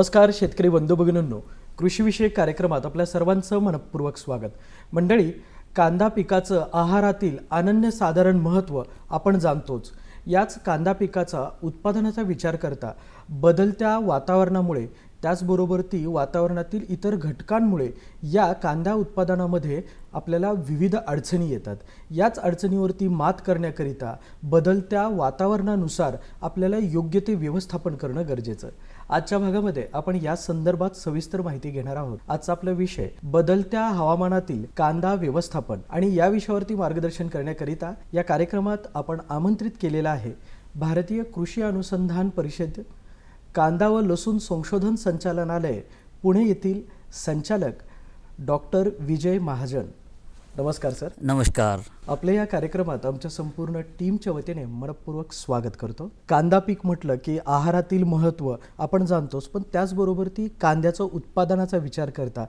नमस्कार शेतकरी बंधू भगिनींनो कृषीविषयक कार्यक्रमात आपल्या सर्वांचं मनपूर्वक स्वागत. मंडळी कांदा पिकाचं आहारातील अनन्यसाधारण महत्त्व आपण जाणतोच. याच कांदा पिकाचा उत्पादनाचा विचार करता बदलत्या वातावरणामुळे त्याचबरोबर ती वातावरणातील इतर घटकांमुळे या कांदा उत्पादनामध्ये आपल्याला विविध अडचणी येतात. याच अडचणीवरती मात करण्याकरिता बदलत्या वातावरणानुसार आपल्याला योग्य ते व्यवस्थापन करणं गरजेचं. आहे. आजच्या भागामध्ये आपण या संदर्भात सविस्तर माहिती घेणार आहोत. आजचा आपला विषय बदलत्या हवामानातील कांदा व्यवस्थापन आणि या विषयावरती मार्गदर्शन करण्याकरिता या कार्यक्रमात आपण आमंत्रित केलेला आहे भारतीय कृषी अनुसंधान परिषद कांदा व लसूण संशोधन संचालनालय पुणे येथील संचालक डॉक्टर विजय महाजन. नमस्कार सर. नमस्कार. आपल्या या कार्यक्रमात आमच्या संपूर्ण टीमच्या वतीने मनपूर्वक स्वागत करतो. कांदा पीक म्हटलं की आहारातील महत्त्व आपण जाणतोच पण त्याचबरोबर ती कांद्याचं उत्पादनाचा विचार करता.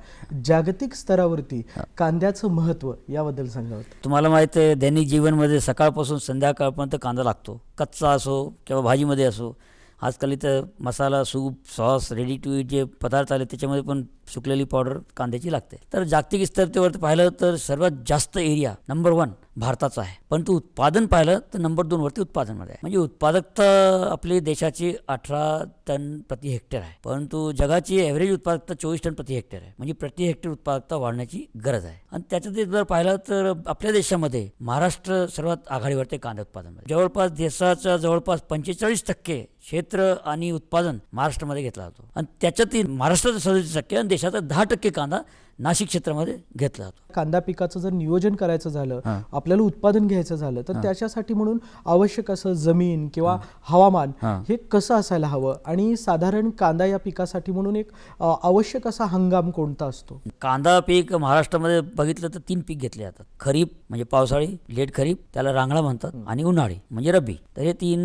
जागतिक स्तरावरती कांद्याचं महत्त्व याबद्दल सांगावं? तुम्हाला माहीत आहे दैनिक जीवनमध्ये सकाळपासून संध्याकाळपर्यंत कांदा लागतो. कच्चा असो किंवा भाजीमध्ये असो. आजकाल इथं masala soup sauce ready to eat जे पदार्थ आले त्याच्यामध्ये पण सुकलेली पावडर कांद्याची लागते. तर जागतिक स्तरतेवर पाहिलं तर सर्वात जास्त एरिया नंबर वन भारताचा आहे. परंतु उत्पादन पाहिलं तर नंबर दोनवरती उत्पादनमध्ये आहे. म्हणजे उत्पादकता आपली देशाची अठरा टन प्रति हेक्टर आहे. परंतु जगाची ॲव्हरेज उत्पादकता चोवीस टन प्रति हेक्टर आहे. म्हणजे प्रति हेक्टर उत्पादकता वाढण्याची गरज आहे. आणि त्याच्यात जर पाहिलं तर आपल्या देशामध्ये महाराष्ट्र सर्वात आघाडीवरती कांदा उत्पादनामध्ये जवळपास देशाचा जवळपास पंचेचाळीस टक्के क्षेत्र आणि उत्पादन महाराष्ट्रामध्ये घेतला जातो. आणि त्याच्यातील महाराष्ट्राचं सदतीस टक्के आणि देशाचा दहा टक्के कांदा नाशिक क्षेत्रामध्ये घेतला जातो. कांदा पिकाचं जर नियोजन करायचं झालं. आपल्याला उत्पादन घ्यायचं झालं तर त्याच्यासाठी म्हणून आवश्यक असं जमीन किंवा हवामान हां. कसं असायला हवं? आणि साधारण कांदा या पिकासाठी म्हणून एक आवश्यक असा हंगाम कोणता असतो? कांदा पीक महाराष्ट्रामध्ये बघितलं तर तीन पीक घेतले जातात. खरीप म्हणजे पावसाळी लेट खरीप त्याला रांगडा म्हणतात आणि उन्हाळी म्हणजे रब्बी. तर हे तीन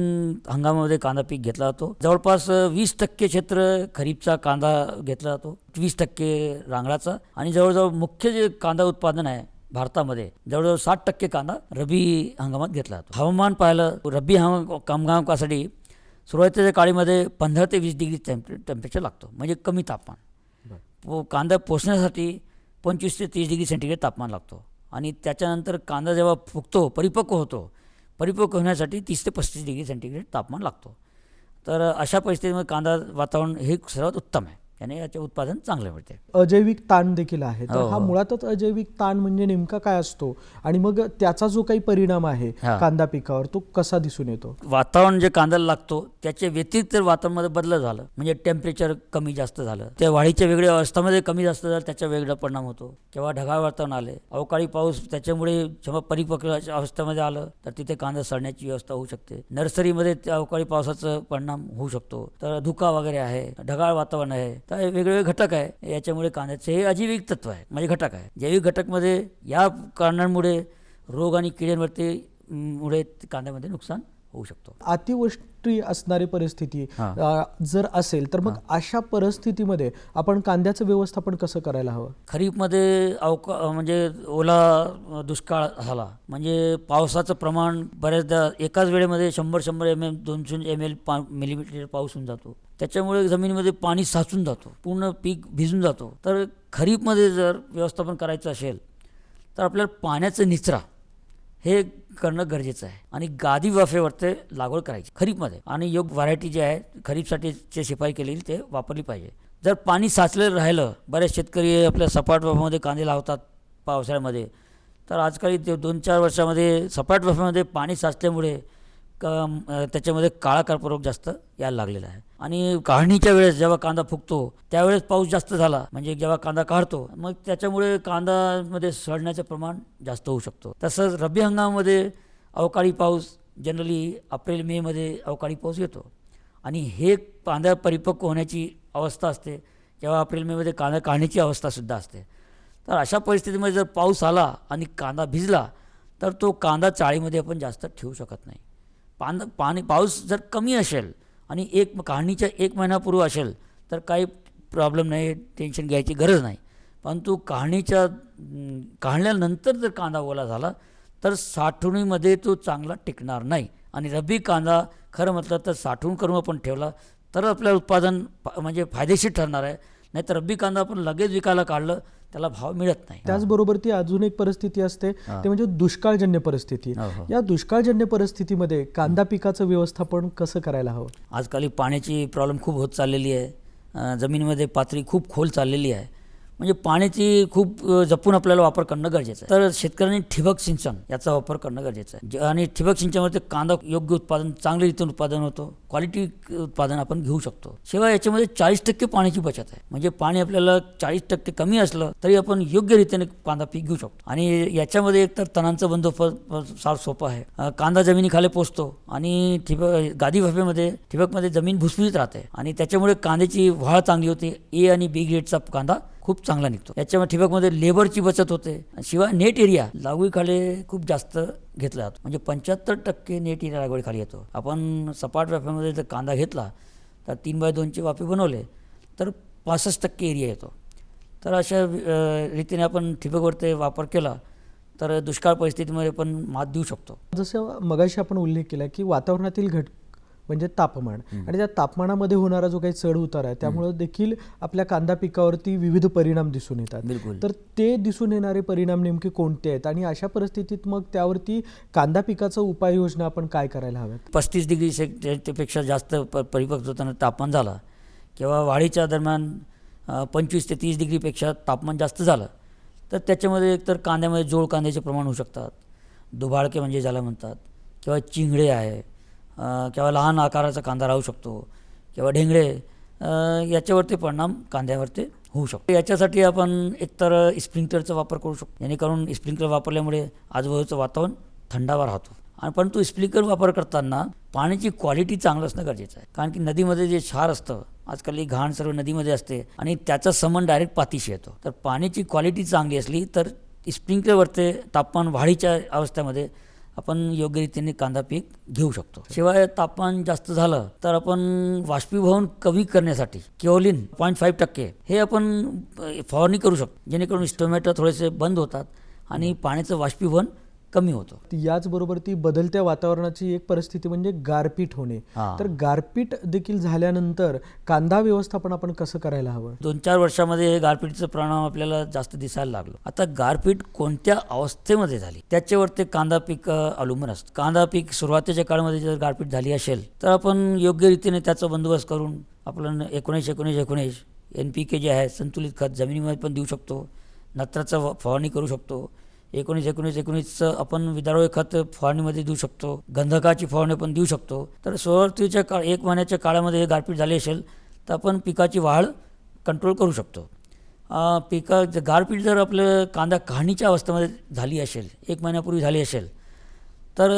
हंगामामध्ये कांदा पीक घेतला जातो. जवळपास वीस टक्के क्षेत्र खरीपचा कांदा घेतला जातो. वीस टक्के रांगडाचा आणि जवळजवळ मुख्य जे कांदा उत्पादन आहे भारतामध्ये जवळजवळ साठ टक्के कांदा रब्बी हंगामात घेतला जातो. हवामान पाहिलं रब्बी हंगाम कामगामासाठी सुरुवातीच्या काळीमध्ये पंधरा ते वीस डिग्री टेम्परे टेम्परेचर लागतो म्हणजे कमी तापमान. पो कांदा पोचण्यासाठी पंचवीस ते तीस डिग्री सेंटीग्रेड तापमान लागतो. आणि त्याच्यानंतर कांदा जेव्हा फुगतो परिपक्व होतो परिपक्व होण्यासाठी तीस ते पस्तीस डिग्री सेंटीग्रेड तापमान लागतो. तर अशा परिस्थितीमध्ये कांदा वातावरण हे सर्वात उत्तम आहे. याने याचे उत्पादन चांगले मिळते. अजैविक ताण देखील आहे. तर हो, हा हो. मुळातच अजैविक ताण म्हणजे नेमका काय असतो? आणि मग त्याचा जो काही परिणाम आहे. कांदा पिकावर तो कसा दिसून येतो? वातावरण जे कांद्याला लागतो त्याच्या व्यतिरिक्त जर वातावरणामध्ये बदल झालं म्हणजे टेम्परेचर कमी जास्त झालं त्या वाढीच्या वेगळ्या अवस्थामध्ये कमी जास्त झालं त्याचा वेगळा परिणाम होतो. किंवा ढगाळ वातावरण आले अवकाळी पाऊस त्याच्यामुळे जेव्हा परिपक्व अवस्थेमध्ये आलं तर तिथे कांदा सडण्याची व्यवस्था होऊ शकते. नर्सरीमध्ये त्या अवकाळी पावसाचा परिणाम होऊ शकतो. तर धुका वगैरे आहे ढगाळ वातावरण आहे तर हे वेगवेगळे घटक आहे. याच्यामुळे कांद्याचे हे अजैविक तत्व आहे म्हणजे घटक आहे. जैविक घटकमध्ये या कारणांमुळे रोग आणि किड्यांवरती मुळे कांद्यामध्ये नुकसान होऊ शकतो. अतिवृष्टी असणारी परिस्थिती जर असेल तर मग अशा परिस्थितीमध्ये आपण कांद्याचं व्यवस्थापन कसं करायला हवं? खरीपमध्ये अवका म्हणजे ओला दुष्काळ झाला म्हणजे पावसाचं प्रमाण बऱ्याचदा एकाच वेळेमध्ये शंभर शंभर एम एम दोनशे एम एल पा मिलीमीटर पाऊस होऊन जातो. त्याच्यामुळे जमिनीमध्ये पाणी साचून जातो पूर्ण पीक भिजून जातो. तर खरीपमध्ये जर व्यवस्थापन करायचं असेल तर आपल्याला पाण्याचं निचरा हे करणं गरजेचं आहे आणि गादी वाफेवरती लागवड करायची खरीपमध्ये. आणि योग्य व्हरायटी जी आहे खरीपसाठी जे शिफाई केलेली ते वापरली पाहिजे. जर पाणी साचलेलं राहिलं बरेच शेतकरी आपल्या सपाट वाफेमध्ये कांदे लावतात पावसाळ्यामध्ये. तर आजकाल ते दोन चार वर्षामध्ये सपाट वाफेमध्ये पाणी साचल्यामुळे का त्याच्यामध्ये काळा कर्करोग जास्त यायला लागलेला आहे. आणि काढणीच्या वेळेस जेव्हा कांदा फुगतो त्यावेळेस पाऊस जास्त झाला. म्हणजे जेव्हा कांदा काढतो मग त्याच्यामुळे कांदामध्ये सडण्याचं प्रमाण जास्त होऊ शकतो. तसंच रब्बी हंगामामध्ये अवकाळी पाऊस जनरली एप्रिल मेमध्ये अवकाळी पाऊस येतो. आणि हे कांदा परिपक्व होण्याची अवस्था असते. जेव्हा एप्रिल मेमध्ये कांदा काढण्याची अवस्थासुद्धा असते. तर अशा परिस्थितीमध्ये जर पाऊस आला आणि कांदा भिजला तर तो कांदा चाळीमध्ये आपण जास्त ठेवू शकत नाही. पान पाणी पाऊस जर कमी असेल आणि एक काढणीच्या एक महिन्यापूर्वी असेल तर काही प्रॉब्लेम नाही टेन्शन घ्यायची गरज नाही. परंतु काढणीच्या काढल्यानंतर जर कांदा ओला झाला तर साठवणीमध्ये तो चांगला टिकणार नाही. आणि रब्बी कांदा खरं म्हटलं तर साठवून करून आपण ठेवला तर आपल्याला उत्पादन म्हणजे फायदेशीर ठरणार आहे. नाहीतर रब्बी कांदा आपण लगेच विकायला काढलं त्याला भाव मिळत नाही. त्याचबरोबर ती अजून एक परिस्थिती असते. ते म्हणजे दुष्काळजन्य परिस्थिती. हो, हो. या दुष्काळजन्य परिस्थितीमध्ये कांदा पिकाचं व्यवस्थापन कसं करायला हवं? आजकाल पाण्याची प्रॉब्लेम खूप होत चाललेली आहे. जमिनीमध्ये पातळी खूप खोल चाललेली आहे. म्हणजे पाण्याची खूप जपून आपल्याला वापर करणं गरजेचं आहे. तर शेतकऱ्यांनी ठिबक सिंचन याचा वापर करणं गरजेचं आहे. आणि ठिबक सिंचनामध्ये कांदा योग्य उत्पादन चांगल्या रीतीने उत्पादन होतं क्वालिटी उत्पादन आपण घेऊ शकतो. शिवाय याच्यामध्ये चाळीस टक्के पाण्याची बचत आहे. म्हणजे पाणी आपल्याला चाळीस टक्के कमी असलं तरी आपण योग्य रीतीने कांदा पीक घेऊ शकतो. आणि याच्यामध्ये एक तर तणांचं बंदोबस्त फार सोपं आहे. कांदा जमिनीखाली पोचतो आणि ठिबक गादी भव्यमध्ये ठिबकमध्ये जमीन भुसभुशीत राहते. आणि त्याच्यामुळे कांद्याची वाढ चांगली होते. ए आणि बी ग्रेडचा कांदा खूप चांगला निघतो. याच्यामुळे ठिबकमध्ये लेबरची बचत होते. शिवाय नेट एरिया लागवडीखाली खूप जास्त घेतला जातो. म्हणजे पंच्याहत्तर टक्के नेट एरिया लागवडीखाली येतो. आपण सपाट वाफ्यामध्ये जर कांदा घेतला तर तीन बाय दोनचे वाफे बनवले तर पासष्ट टक्के एरिया येतो. तर अशा रीतीने आपण ठिबकवरती वापर केला तर दुष्काळ परिस्थितीमध्ये पण मात देऊ शकतो. जसं मगाशी आपण उल्लेख केला की वातावरणातील घट म्हणजे तापमान. आणि त्या तापमानामध्ये होणारा जो काही चढ उतार आहे त्यामुळे देखील आपल्या कांदा पिकावरती विविध परिणाम दिसून येतात. तर ते दिसून येणारे परिणाम नेमके कोणते आहेत? आणि अशा परिस्थितीत मग त्यावरती कांदा पिकाचं उपाययोजना आपण काय करायला हव्यात? पस्तीस डिग्री सेल्सिअसपेक्षा जास्त प परिपक्व होताना तापमान झाला. किंवा वाढीच्या दरम्यान पंचवीस ते तीस डिग्रीपेक्षा तापमान जास्त झालं. तर त्याच्यामध्ये एकतर कांद्यामध्ये जोड कांद्याचे प्रमाण होऊ शकतात. दुभाळके म्हणजे ज्याला म्हणतात. किंवा चिंगडे आहे. किंवा लहान आकाराचा कांदा राहू शकतो किंवा ढेंगळे याच्यावरती परिणाम कांद्यावरती होऊ शकतो. याच्यासाठी आपण एकतर स्प्रिंकलरचा वापर करू शकतो. जेणेकरून स्प्रिंकलर वापरल्यामुळे आजूबाजूचं वातावरण थंडावा राहतो. आणि परंतु स्प्रिंकलर वापर करताना पाण्याची क्वालिटी चांगलं असणं गरजेचं आहे. कारण की नदीमध्ये जे क्षार असतं आजकाल ही घाण सर्व नदीमध्ये असते आणि त्याचा समन डायरेक्ट पातीशी येतो. तर पाण्याची क्वालिटी चांगली असली तर स्प्रिंकलरवरती तापमान वाढीच्या अवस्थेमध्ये आपण योग्य रीतीने कांदा पीक घेऊ शकतो. शिवाय तापमान जास्त झालं तर आपण बाष्पीभवन कमी करण्यासाठी केओलिन पॉईंट फाईव्ह टक्के हे आपण फवारणी करू शकतो. जेणेकरून स्टोमॅटो थोडेसे बंद होतात आणि पाण्याचं बाष्पीभवन कमी होतं. याचबरोबर ती बदलत्या वातावरणाची एक परिस्थिती म्हणजे गारपीट होणे. तर गारपीट देखील झाल्यानंतर कांदा व्यवस्थापन आपण कसं करायला हवं? दोन चार वर्षामध्ये हे गारपीटचं परिणाम आपल्याला जास्त दिसायला लागलो. आता गारपीट कोणत्या अवस्थेमध्ये झाली? त्याच्यावर ते कांदा पीक अवलंबून असतं. कांदा पीक सुरुवातीच्या काळामध्ये जर गारपीट झाली असेल तर आपण योग्य रीतीने त्याचा बंदोबस्त करून आपलं एकोणीस एकोणीस एकोणीस एन पी के जे आहे संतुलित खत जमिनीमध्ये पण देऊ शकतो. नत्राचा फवारणी करू शकतो. एकोणीस एकोणीस एकोणीसचं आपण विदारोळी खत फवारणीमध्ये देऊ शकतो. गंधकाची फवारणी पण देऊ शकतो. तर सुरुवातीच्या काळ एक महिन्याच्या काळामध्ये हे गारपीट झाली असेल तर आपण पिकाची वाढ कंट्रोल करू शकतो. पिका गारपीट जर आपलं कांदा काढणीच्या अवस्थेमध्ये झाली असेल एक महिन्यापूर्वी झाली असेल तर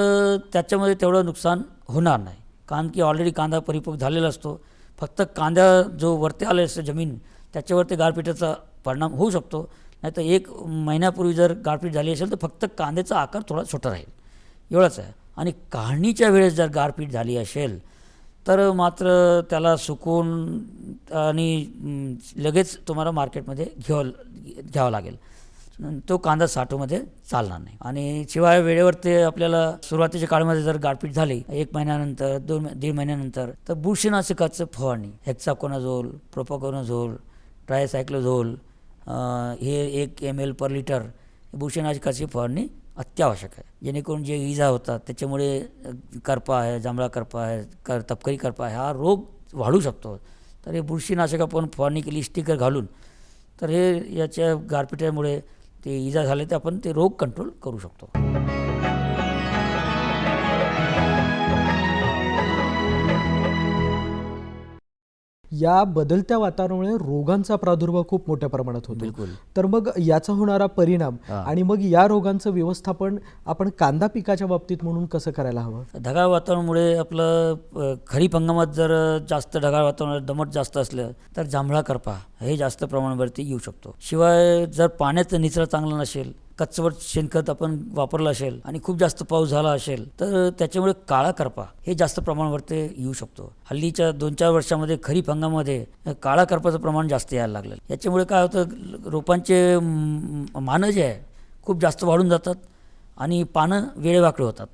त्याच्यामध्ये तेवढं नुकसान होणार नाही. कारण की ऑलरेडी कांदा परिपक्व झालेला असतो. फक्त कांदा जो वरती आले असतं जमीन त्याच्यावरती गारपीटाचा परिणाम होऊ शकतो. नाही तर एक महिन्यापूर्वी जर गारपीट झाली असेल तर फक्त कांद्याचा आकार थोडा छोटा राहील. एवढंच आहे. आणि काढणीच्या वेळेस जर गारपीट झाली असेल तर मात्र त्याला सुकून आणि लगेच तुम्हाला मार्केटमध्ये घ्यावं घ्यावं लागेल. तो कांदा साठोमध्ये चालणार नाही. आणि शिवाय वेळेवर ते आपल्याला सुरुवातीच्या काळामध्ये जर गारपीट झाली एक महिन्यानंतर दोन दीड महिन्यानंतर तर बुरशीनाशकाचं फवारणी हेक्साकोनाझोल प्रोपोकोनाझोल ट्रायसायक्लोझोल हे एक एम एल पर लिटर बुरशीनाशकाची फवारणी अत्यावश्यक आहे. जेणेकरून जे इजा होतात त्याच्यामुळे करपा आहे जांभळा करपा आहे कर तपकरी करपा आहे हा रोग वाढू शकतो. तर हे बुरशीनाशक आपण फवारणी केली स्टिकर घालून तर हे याच्या गारपिटामुळे ते इजा झाले तर आपण ते रोग कंट्रोल करू शकतो. या बदलत्या वातावरणामुळे रोगांचा प्रादुर्भाव खूप मोठ्या प्रमाणात होतो. तर मग याचा होणारा परिणाम. आणि मग या रोगांचं व्यवस्थापन आपण कांदा पिकाच्या बाबतीत म्हणून कसं करायला हवं? ढगाळ वातावरणामुळे आपलं खरीप हंगामात जर जास्त ढगाळ वातावरण दमट जास्त असलं तर जांभळा करपा हे जास्त प्रमाणावरती येऊ शकतो. शिवाय जर पाण्याचा निचरा चांगला नसेल कचवट शेणखत आपण वापरलं असेल आणि खूप जास्त पाऊस झाला असेल तर त्याच्यामुळे काळा करपा हे जास्त प्रमाणावरती येऊ शकतो. हल्लीच्या दोन चार वर्षामध्ये खरीप हंगामामध्ये काळा करपाचं प्रमाण जास्त यायला लागलं याच्यामुळे काय होतं रोपांचे मानं जे आहे खूप जास्त वाढून जातात आणि पानं वेळेवाकडे होतात.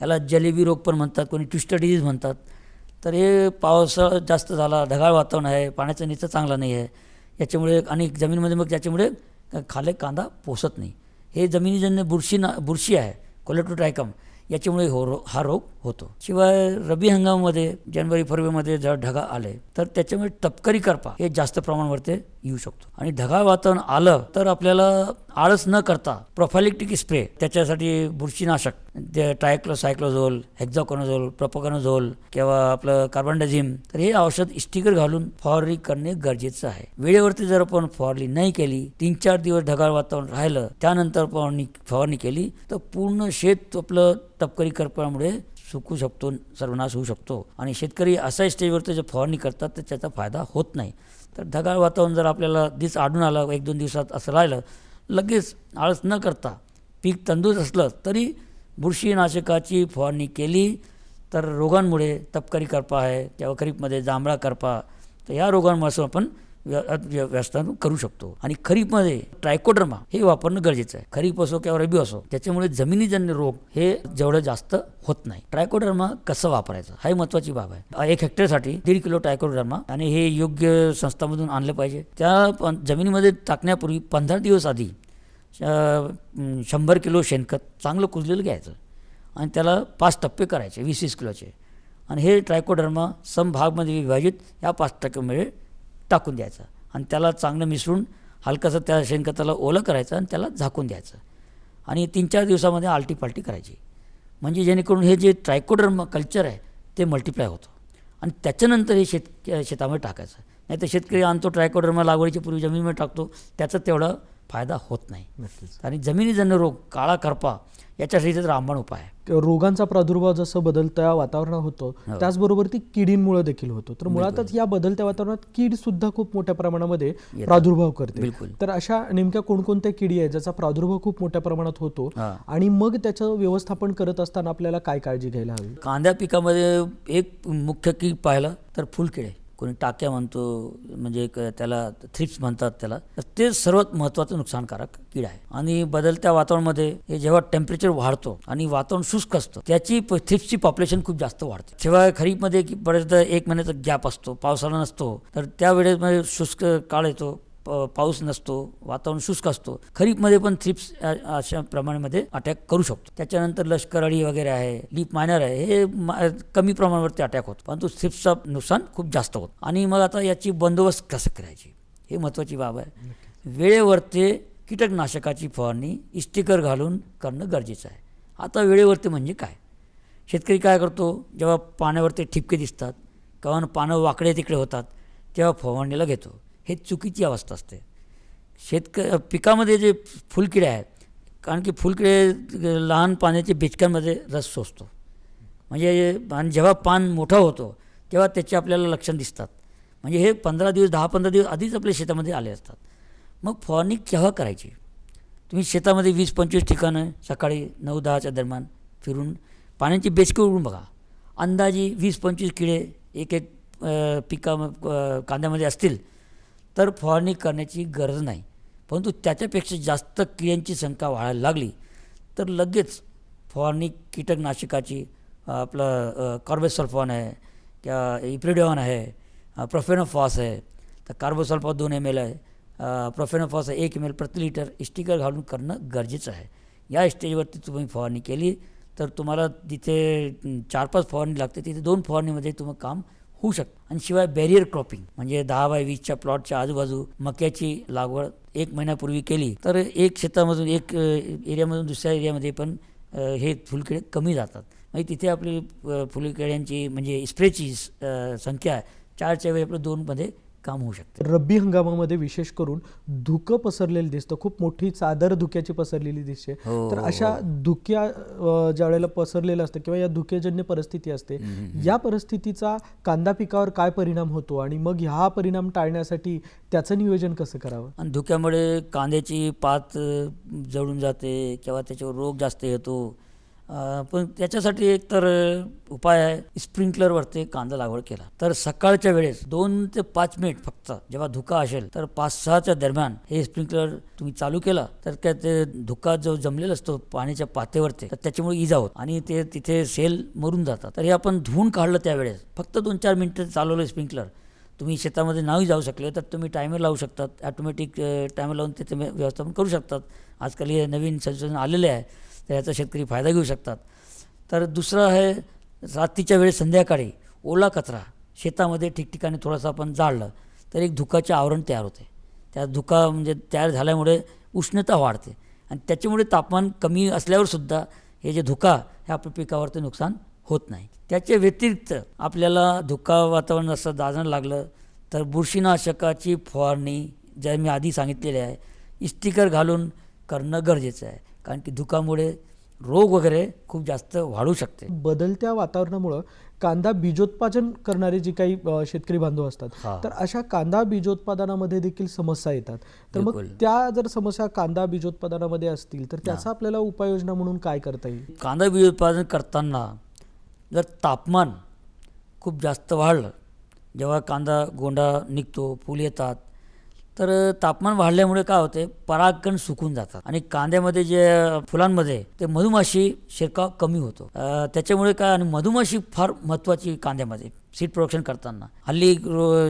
याला जलेबी रोग पण म्हणतात कोणी ट्विस्टर डिझीज म्हणतात. तर हे पावसाळा जास्त झाला ढगाळ वातावरण आहे पाण्याचा निचरा चांगला नाही आहे. याच्यामुळे आणि जमीनमध्ये मग त्याच्यामुळे खाले कांदा पोसत नाही. हे जमिनीजन्य बुरशी ना बुरशी आहे कोलेटोट्रायकम याच्यामुळे हो रो हा रोग होतो. शिवाय रब्बी हंगामामध्ये जानेवारी फरवरीमध्ये जर ढगा आले तर त्याच्यामुळे टपकरी करपा हे जास्त प्रमाणावरती येऊ शकतो. आणि ढगाळ वातावरण आलं तर आपल्याला आळस न करता प्रोफायलिक्टिक स्प्रे त्याच्यासाठी बुरशीनाशक टायक्लो सायक्लोझोल हेक्झाकोनोझोल प्रोपोकॉनोझोल किंवा आपलं कार्बनडाझिम तर हे औषध स्टिकर घालून फवारणी करणे गरजेचं आहे. वेळेवरती जर आपण फवारणी नाही केली तीन चार दिवस ढगाळ वातावरण राहिलं त्यानंतर फवारणी फवारणी केली तर पूर्ण शेत आपलं तपकरी करपामुळे सुकू शकतो सर्वनाश होऊ शकतो. आणि शेतकरी असा स्टेजवरती जे फवारणी करतात तर त्याचा फायदा होत नाही. तर ढगाळ वातावरण जर आपल्याला दिस आढळून आलं एक दोन दिवसात असं राहिलं लगेच आळस न करता पीक तंदुरुस्त असलं तरी बुरशीनाशकाची फवारणी केली तर रोगांमुळे तपकरी करपा आहे किंवा खरीपमध्ये जांभळा करपा. तर या रोगांपासून आपण व्य- व्यवस्थापन करू शकतो. आणि खरीपमध्ये ट्रायकोडर्मा हे वापरणं गरजेचं आहे. खरीप असो किंवा रबी असो त्याच्यामुळे जमिनीजन्य रोग हे जेवढं जास्त होत नाही. ट्रायकोडर्मा कसं वापरायचं? हा महत्वाची बाब आहे. एक हेक्टरसाठी दीड किलो ट्रायकोडर्मा आणि हे योग्य संस्थामधून आणलं पाहिजे. त्या जमिनीमध्ये टाकण्यापूर्वी पंधरा दिवस आधी श- शंभर किलो शेणखत चांगलं कुजलेलं घ्यायचं आणि त्याला पाच टप्पे करायचे वीस वीस किलोचे. आणि हे ट्रायकोडर्मा समभागमध्ये विभाजित या पाच टक्क्यामुळे टाकून द्यायचं. आणि त्याला चांगलं मिसळून हलकंसं त्या शेणखताला ओलं करायचं आणि त्याला झाकून द्यायचं. आणि तीन चार दिवसामध्ये आलटीपालटी करायची. म्हणजे जेणेकरून हे जे ट्रायकोडर कल्चर आहे ते मल्टिप्लाय होतं. आणि त्याच्यानंतर हे शेत शेतामध्ये टाकायचं. नाही तर शेतकरी आणतो ट्रायकोडर्मा लागवडीच्या पूर्वी जमिनीमध्ये टाकतो त्याचं तेवढं फायदा होत नाही. आणि जमिनीजन्य रोग काळा करपा याच्यासाठी रामबाण उपाय आहे. रोगांचा प्रादुर्भाव जसं बदलत्या वातावरणात होतो हो. त्याचबरोबर ती किडींमुळे देखील होतो. तर मुळातच या बदलत्या वातावरणात कीड सुद्धा खूप मोठ्या प्रमाणामध्ये प्रादुर्भाव करते. बिलकुल. तर अशा नेमक्या कोणकोणत्या किडी आहेत ज्याचा प्रादुर्भाव खूप मोठ्या प्रमाणात होतो. आणि मग त्याचं व्यवस्थापन करत असताना आपल्याला काय काळजी घ्यायला हवी? कांद्या पिकामध्ये एक मुख्य कीड पाहिलं तर फुलकिडे. कोणी टाक्या म्हणतो म्हणजे एक त्याला थ्रिप्स म्हणतात त्याला तर ते सर्वात महत्त्वाचं नुकसानकारक कीड आहे. आणि बदलत्या वातावरणामध्ये हे जेव्हा टेम्परेचर वाढतो आणि वातावरण शुष्क असतं त्याची थ्रिप्सची पॉप्युलेशन खूप जास्त वाढते. शिवाय खरीपमध्ये की बरेचदा एक महिन्याचा गॅप असतो पावसाळा नसतो तर त्यावेळेस शुष्क काळ येतो. प- पाऊस नसतो वातावरण शुष्क असतो. खरीपमध्ये पण थ्रिप्स अशा प्रमाणामध्ये अटॅक करू शकतो. त्याच्यानंतर लष्कर अळी वगैरे आहे लीप मायनर आहे हे कमी प्रमाणावरती अटॅक होतो. परंतु थ्रिप्सचं नुकसान खूप जास्त होतं. आणि मग आता याची बंदोबस्त कसं करायची? हे महत्त्वाची बाब आहे. वेळेवरती कीटकनाशकाची फवारणी स्टिकर घालून करणं गरजेचं आहे. आता वेळेवरती म्हणजे काय? शेतकरी काय करतो? जेव्हा पाण्यावरती ठिपके दिसतात किंवा पानं वाकडे तिकडे होतात तेव्हा फवारणीला घेतो. हे चुकीची अवस्था असते. शेतक पिकामध्ये जे फुलकिडे आहेत कारण की फुलकिडे लहान पाण्याच्या बेचक्यांमध्ये रस सोसतो. म्हणजे आणि जेव्हा पान मोठा होतो तेव्हा त्याचे आपल्याला लक्षण दिसतात. म्हणजे हे पंधरा दिवस दहा पंधरा दिवस आधीच आपल्या शेतामध्ये आले असतात. मग फवारणी केव्हा करायची? तुम्ही शेतामध्ये वीस पंचवीस ठिकाणं सकाळी नऊ दहाच्या दरम्यान फिरून पाण्याची बेचकी उडून बघा. अंदाजी वीस पंचवीस किडे एक एक पिका कांद्यामध्ये असतील. तर फवारणी करण्याची गरज नाही. परंतु त्याच्यापेक्षा जास्त किड्यांची संख्या वाढायला लागली तर लगेच फवारणी कीटकनाशकाची आपलं कार्बोसल्फॉन आहे किंवा इप्रिडॉन आहे प्रोफेनोफॉस आहे तर कार्बोसल्फॉस दोन एम एल आहे प्रोफेनोफॉस प्रोफेनोफॉस एक एम एल प्रति लिटर स्टिकर घालून करणं गरजेचं आहे. या स्टेजवरती तुम्ही फवारणी केली तर तुम्हाला तिथे चार पाच फवारणी लागते तिथे दोन फवारणीमध्ये तुम्ही काम होऊ शकतं. आणि शिवाय बॅरियर क्रॉपिंग म्हणजे दहा बाय वीसच्या प्लॉटच्या आजूबाजू मक्याची लागवड एक महिन्यापूर्वी केली तर एक शेतामधून एक एरियामधून दुसऱ्या एरियामध्ये पण हे फुलकिडे कमी जातात. म्हणजे तिथे आपली फुलकिड्यांची म्हणजे स्प्रेची संख्या चारच्या वेळी आपलं दोनमध्ये काम होऊ शकतं. रब्बी हंगामामध्ये विशेष करून धुकं पसरलेलं दिसतं. खूप मोठी चादर धुक्याची पसरलेली दिसते. हो, तर हो, अशा धुक्या अ, ज्या वेळेला पसरलेलं असतं किंवा या धुकेजन्य परिस्थिती असते या परिस्थितीचा कांदा पिकावर काय परिणाम होतो आणि मग हा परिणाम टाळण्यासाठी त्याचं नियोजन कसं करावं? आणि धुक्यामुळे कांद्याची पात जळून जाते किंवा त्याच्यावर रोग जास्त येतो. पण त्याच्यासाठी एक तर उपाय आहे. स्प्रिंकलरवरती कांदा लागवड केला. तर सकाळच्या वेळेस दोन ते पाच मिनिट फक्त जेव्हा धुका असेल तर पाच सहाच्या दरम्यान हे स्प्रिंकलर तुम्ही चालू केला तर त्या ते धुका जो जमलेला असतो पाण्याच्या पातेवरती तर त्याच्यामुळे इजा होत आणि ते तिथे सेल मरून जातात. तर हे आपण धुवून काढलं त्यावेळेस फक्त दोन चार मिनटं चालवलं स्प्रिंकलर. तुम्ही शेतामध्ये नाही जाऊ शकले तर तुम्ही टायमर लावू शकतात. ॲटोमॅटिक टायमर लावून ते तुम्ही व्यवस्थापन करू शकतात. आजकाल हे नवीन संशोधन आलेले आहे. तर याचा शेतकरी फायदा घेऊ शकतात. तर दुसरं आहे रात्रीच्या वेळेस संध्याकाळी ओला कचरा. शेतामध्ये ठिकठिकाणी थोडासा आपण जाळलं तर एक धुकाचे आवरण तयार होते. त्या धुका म्हणजे तयार झाल्यामुळे उष्णता वाढते आणि त्याच्यामुळे तापमान कमी असल्यावरसुद्धा हे जे धुका हे आपल्या पिकावरती नुकसान होत नाही. त्याच्या व्यतिरिक्त आपल्याला धुका वातावरण असं दाजणं लागलं तर बुरशीनाशकाची फवारणी ज्या मी आधी सांगितलेली आहे इस्टिकर घालून करणं गरजेचं आहे. कारण की धुकामुळे रोग वगैरे खूप जास्त वाढू शकते बदलत्या वातावरणामुळं कांदा बीजोत्पादन करणारे जे काही शेतकरी बांधव असतात. तर अशा कांदा बीजोत्पादनामध्ये देखील समस्या येतात तर मग. त्या जर समस्या कांदा बीजोत्पादनामध्ये असतील तर त्याचा आपल्याला उपाययोजना म्हणून काय करता येईल कांदा बी उत्पादन करताना जर तापमान खूप जास्त वाढलं जेव्हा कांदा गोंडा निघतो फूल येतात तर तापमान वाढल्यामुळे काय होते? परागकण सुकून जातात. आणि कांद्यामध्ये जे फुलांमध्ये ते मधुमाशी शिरकाव कमी होतो. त्याच्यामुळे काय? आणि मधुमाशी फार महत्त्वाची कांद्यामध्ये सीड प्रोडक्शन करताना. हल्ली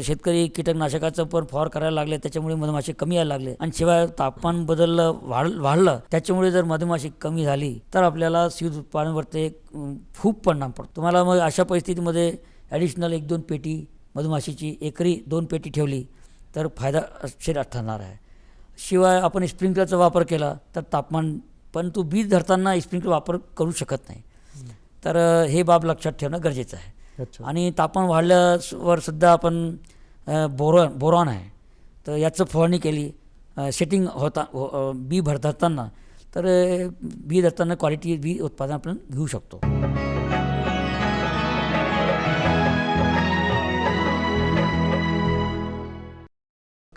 शेतकरी कीटकनाशकाचं पण फवार करायला लागले त्याच्यामुळे मधमाशी कमी यायला लागले. आणि शिवाय तापमान बदललं वाढ वाढलं त्याच्यामुळे जर मधमाशी कमी झाली तर आपल्याला सीड उत्पादनावरती खूप परिणाम पडतो. तुम्हाला मग अशा परिस्थितीमध्ये ॲडिशनल एक दोन पेटी मधमाशीची एकरी दोन पेटी ठेवली तर फायदा अक्षर ठरणार आहे. शिवाय आपण स्प्रिंकलरचा वापर केला तर तापमान पण तू बीज धरताना स्प्रिंकलर वापर करू शकत नाही. तर हे बाब लक्षात ठेवणं गरजेचं आहे. आणि तापमान वाढल्यावर सुद्धा आपण बोरॉन बोरॉन आहे. तर याचं फवारणी केली सेटिंग होता हो- बी भर धरताना तर बी धरताना क्वालिटी बी उत्पादन आपण घेऊ शकतो.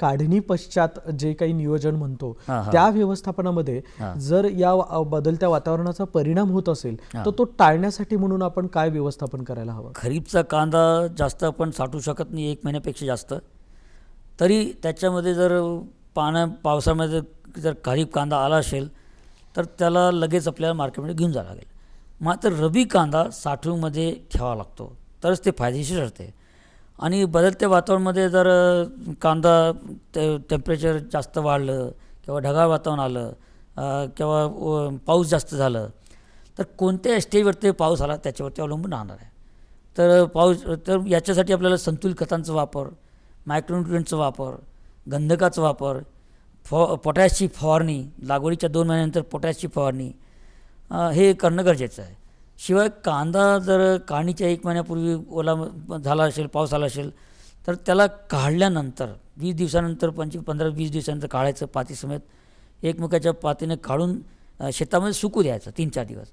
काढणी पश्चात जे काही नियोजन म्हणतो. त्या व्यवस्थापनामध्ये. जर या बदलत्या वातावरणाचा परिणाम होत असेल. तर तो टाळण्यासाठी म्हणून आपण काय व्यवस्थापन करायला हवं खरीपचा कांदा जास्त आपण साठवू शकत नाही एक महिन्यापेक्षा जास्त तरी त्याच्यामध्ये जर पाण्या पावसामध्ये जर खरीप कांदा आला असेल तर त्याला लगेच आपल्याला मार्केटमध्ये घेऊन जावं लागेल मात्र रबी कांदा साठवूनमध्ये ठेवावा लागतो तरच ते फायदेशीर ठरते आणि बदलत्या वातावरणामध्ये जर कांदा ते टेम्परेचर जास्त वाढलं किंवा ढगाळ वातावरण आलं किंवा पाऊस जास्त झालं तर कोणत्या स्टेजवरती पाऊस आला त्याच्यावरती अवलंबून राहणार आहे. तर पाऊस तर याच्यासाठी आपल्याला संतुलित खतांचा वापर मायक्रोन्युट्रियनचा वापर गंधकाचा वापर फॉ पोटॅशची फवारणी लागवडीच्या दोन महिन्यानंतर पोटॅशची फवारणी हे करणं गरजेचं आहे. शिवाय कांदा जर काढणीच्या एक महिन्यापूर्वी ओला झाला असेल पाऊस आला असेल तर त्याला काढल्यानंतर वीस दिवसानंतर पंचवीस पंधरा वीस दिवसानंतर काढायचं पाती समेत एकमेकाच्या पातीने काढून शेतामध्ये सुकू द्यायचं तीन चार दिवस.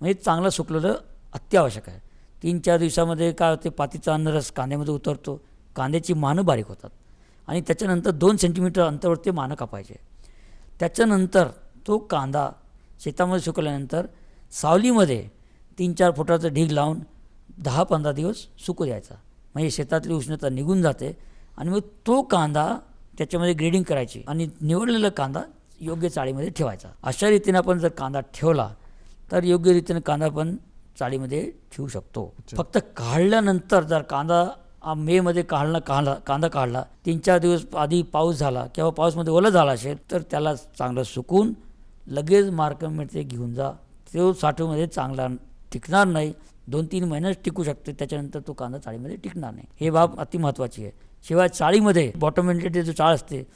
म्हणजे चांगलं सुकलेलं अत्यावश्यक आहे. तीन चार दिवसामध्ये काय होते पातीचा अन्नरस कांद्यामध्ये उतरतो कांद्याची मानं बारीक होतात आणि त्याच्यानंतर दोन सेंटीमीटर अंतरावरती मानं कापायचे. त्याच्यानंतर तो कांदा शेतामध्ये सुकल्यानंतर सावलीमध्ये तीन चार फुटाचं ढीग लावून दहा पंधरा दिवस सुकू द्यायचा. म्हणजे शेतातली उष्णता निघून जाते आणि मग तो कांदा त्याच्यामध्ये ग्रेडिंग करायची आणि निवडलेला कांदा योग्य चाळीमध्ये ठेवायचा. अशा रीतीने आपण जर कांदा ठेवला तर योग्य रीतीने कांदा आपण चाळीमध्ये ठेवू शकतो. फक्त काढल्यानंतर जर कांदा आ, मेमध्ये काढला काढला कांदा काढला तीन चार दिवस आधी पाऊस झाला किंवा पाऊसमध्ये ओला झाला असेल तर त्याला चांगलं सुकून लगेच मार्केटमध्ये घेऊन जा. तो साठवमध्ये चांगला टिकणार नाही दोन तीन महिन्याच टिकू शकते त्याच्यानंतर तो कांदा चाळीमध्ये टिकणार नाही. हे बाब अति महत्त्वाची आहे. शिवाय चाळीमध्ये बॉटम मेंटेड जो चाळ असते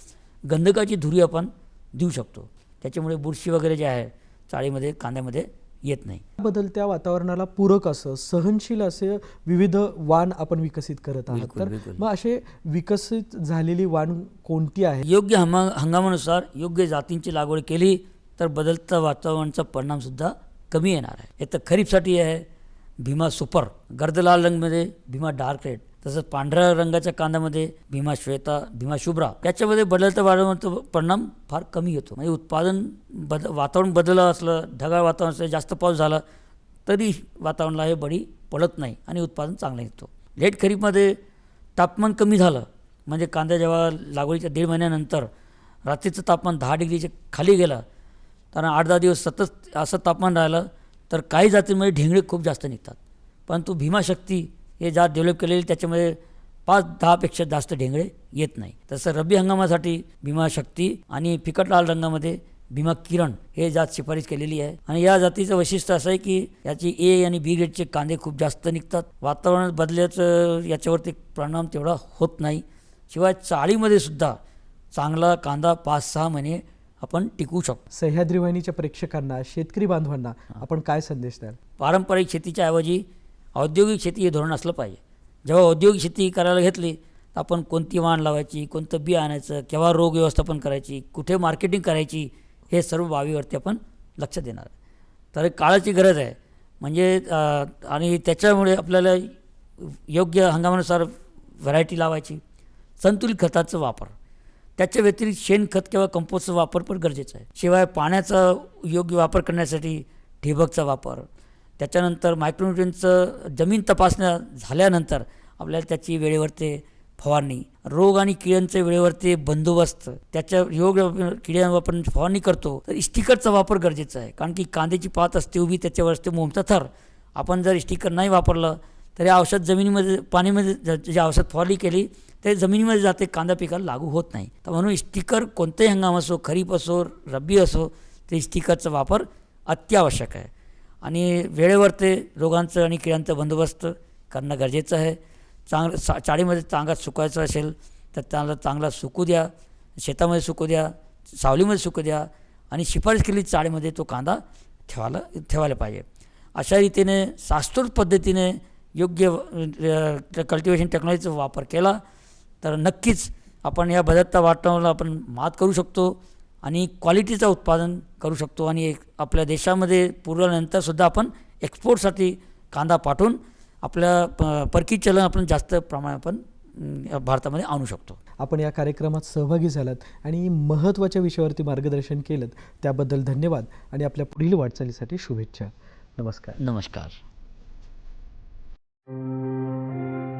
गंधकाची धुरी आपण देऊ शकतो. त्याच्यामुळे बुरशी वगैरे जे आहे चाळीमध्ये कांद्यामध्ये येत नाही. बदलत्या वातावरणाला पूरक असं सहनशील असे विविध वाण आपण विकसित करत आहात. तर. मग असे विकसित झालेली वाण कोणती आहे? योग्य हमा हंगामानुसार योग्य जातींची लागवड केली तर बदलता वातावरणाचा परिणामसुद्धा कमी येणार आहे. एक तर खरीपसाठी आहे भीमा सुपर गर्द लाल रंगमध्ये भीमा डार्क रेड. तसंच पांढऱ्या रंगाच्या कांद्यामध्ये भीमा श्वेता भीमा शुभ्रा. याच्यामध्ये बदलता वातावरणाचा परिणाम फार कमी येतो म्हणजे उत्पादन बद वातावरण बदललं असलं ढगाळ वातावरण असलं जास्त पाऊस झाला तरी वातावरणाला हे बळी पडत नाही आणि उत्पादन चांगलं येतो लेट खरीपमध्ये तापमान कमी झालं म्हणजे कांदा जेव्हा लागवडीच्या दीड महिन्यानंतर रात्रीचं तापमान दहा डिग्रीच्या खाली गेलं कारण आठ दहा दिवस सतत असं तापमान राहिलं तर काही जातींमध्ये ढेंगळे खूप जास्त निघतात. परंतु भीमाशक्ती हे जात डेव्हलप केलेली त्याच्यामध्ये पाच दहापेक्षा जास्त ढेंगळे येत नाही. तसं रब्बी हंगामासाठी भीमाशक्ती आणि फिकट लाल रंगामध्ये भीमा किरण हे जात शिफारस केलेली आहे. आणि या जातीचं वैशिष्ट्य असं आहे की याची ए आणि बी ग्रेडचे कांदे खूप जास्त निघतात. वातावरण बदल्याचं याच्यावरती परिणाम तेवढा होत नाही. शिवाय चाळीमध्ये सुद्धा चांगला कांदा पाच सहा महिने आपण टिकवू शकतो. सह्याद्री वाहिनीच्या प्रेक्षकांना शेतकरी बांधवांना आपण काय संदेश द्याल? पारंपरिक शेतीच्या ऐवजी औद्योगिक शेती हे धोरण असलं पाहिजे. जेव्हा औद्योगिक शेती करायला घेतली तर आपण कोणती वाण लावायची कोणतं बी आणायचं केव्हा रोग व्यवस्थापन करायची कुठे मार्केटिंग करायची हे सर्व बाबीवरती आपण लक्ष देणार तर काळाची गरज आहे. म्हणजे आणि त्याच्यामुळे आपल्याला योग्य हंगामानुसार व्हरायटी लावायची संतुलित खताचा वापर. त्याच्या व्यतिरिक्त शेणखत किंवा कंपोस्टचा वापर पण गरजेचा आहे. शिवाय पाण्याचा योग्य वापर करण्यासाठी ठिबकचा वापर. त्याच्यानंतर मायक्रोन्युट्रियनचं जमीन तपासण्या झाल्यानंतर आपल्याला त्याची वेळेवर ते फवारणी रोग आणि किड्यांचे वेळेवर ते बंदोबस्त त्याच्या योग्य किड्यांवर आपण फवारणी करतो तर स्टिकरचा वापर गरजेचा आहे. कारण की कांद्याची पात असते उभी त्याच्यावर असते मोमचा थर. आपण जर स्टिकर नाही वापरलं तर हे औषध जमिनीमध्ये पाणीमध्ये ज- जे औषध फॉली केली ते जमिनीमध्ये जाते कांदा पिकाला लागू होत नाही. तर म्हणून स्टिकर कोणतेही हंगाम असो खरीप असो रब्बी असो ते स्टिकरचा वापर अत्यावश्यक आहे. आणि वेळेवर ते रोगांचं आणि किड्यांचा बंदोबस्त करणं गरजेचं आहे. चांगलं सा चाळीमध्ये चांगला सुकायचं असेल तर त्याला चांगला सुकू द्या शेतामध्ये सुकू द्या सावलीमध्ये सुकू द्या आणि शिफारस केलेली चाळीमध्ये तो कांदा ठेवायला ठेवायला पाहिजे. अशा रीतीने शास्त्रोत पद्धतीने योग्य कल्टिवेशन टेक्नॉलॉजीचा वापर केला तर नक्कीच आपण या बदलत्या वातावरणाला आपण मात करू शकतो आणि क्वालिटीचं उत्पादन करू शकतो आणि एक आपल्या देशामध्ये पुरल्यानंतरसुद्धा आपण एक्सपोर्टसाठी कांदा पाठवून आपल्या प परकी चलन आपण जास्त प्रमाणात आपण भारतामध्ये आणू शकतो. आपण या कार्यक्रमात सहभागी झालात आणि महत्त्वाच्या विषयावरती मार्गदर्शन केलं त्याबद्दल धन्यवाद आणि आपल्या पुढील वाटचालीसाठी शुभेच्छा. नमस्कार. नमस्कार. フォークスプレーヤーの皆様